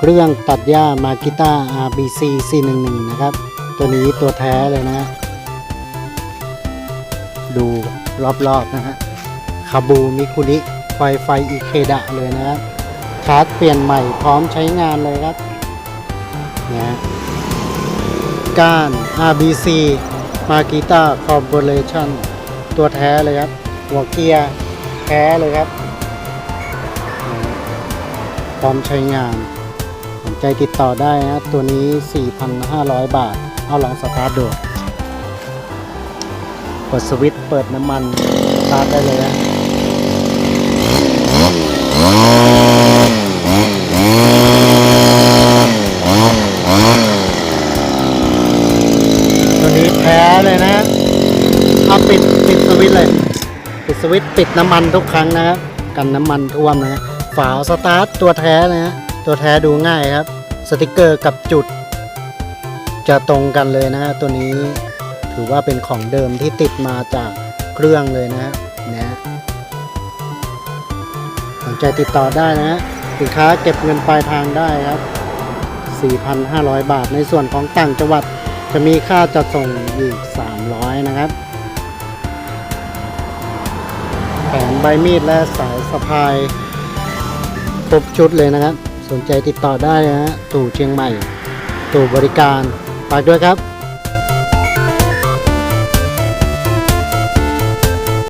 ครื่องตัดหญ้ามากิต้า RBC 411 นะครับ ตัวนี้ตัวแท้เลยนะ ดูรอบๆนะฮะคาบูมิคุนิไฟไฟอีเคดะเลยนะครับชาร์จเปลี่ยนใหม่พร้อมใช้งานเลยครับนะก้าน RBC Makita Corporation ตัวแท้เลยครับ หัวเกียร์แท้เลยครับ พร้อมใช้งาน สนใจติดต่อได้นะตัวนี้ 4,500 บาท เอาลองสตาร์ทดูกดสวิตช์เปิดน้ำมันสตาร์ทได้เลยนะตัวนี้แท้เลยนะเอาปิดปิดสวิตช์เลย ปิดสวิตช์ปิดน้ำมันทุกครั้งนะครับกันน้ำมันท่วมนะฮะ ฝาสตาร์ทตัวแท้นะฮะตัวแท้ดูง่ายครับ สติกเกอร์กับจุด จะตรงกันเลยนะฮะตัวนี้ถือว่าเป็นของเดิมที่ติดมาจากเครื่องเลยนะฮะนะสนใจติดต่อได้นะฮะสินค้าเก็บเงินปลายทางได้ครับ 4,500 บาทในส่วนของต่างจังหวัดจะมีค่าจัดส่งอีก 300 นะครับแผงใบมีดและสายสะพาย ครบชุดเลยนะครับ สนใจติดต่อได้นะฮะตู่เชียงใหม่ตู่บริการฝากด้วยครับ